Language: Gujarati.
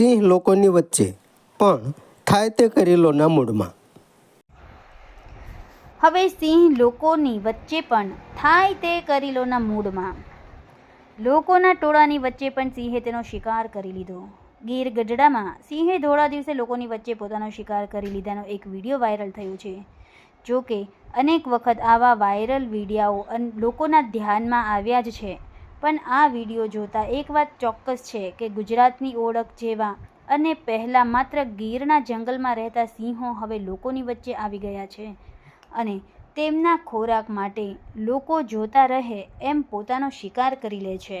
સિંહ લોકોની વચ્ચે, પણ થાય તે કરી લોના મૂળમાં હવે સિંહ લોકોની વચ્ચે પણ થાય તે કરી લોના મૂડમાં. લોકોના ટોળાની વચ્ચે પણ સિંહે તેનો શિકાર કરી લીધો. ગીર ગઢડામાં સિંહે ધોળા દિવસે લોકોની વચ્ચે પોતાનો શિકાર કરી લીધાનો એક વીડિયો વાયરલ થયો છે. જોકે, અનેક વખત આવા વાયરલ વિડીયાઓ લોકોના ધ્યાનમાં આવ્યા જ છે. પણ આ વીડિયો જોતાં એક વાત ચોક્કસ છે કે ગુજરાતની ઓળખ જેવા અને પહેલાં માત્ર ગીરના જંગલમાં રહેતા સિંહો હવે લોકોની વચ્ચે આવી ગયા છે. અને તેમના ખોરાક માટે લોકો જોતા રહે એમ પોતાનો શિકાર કરી લે છે.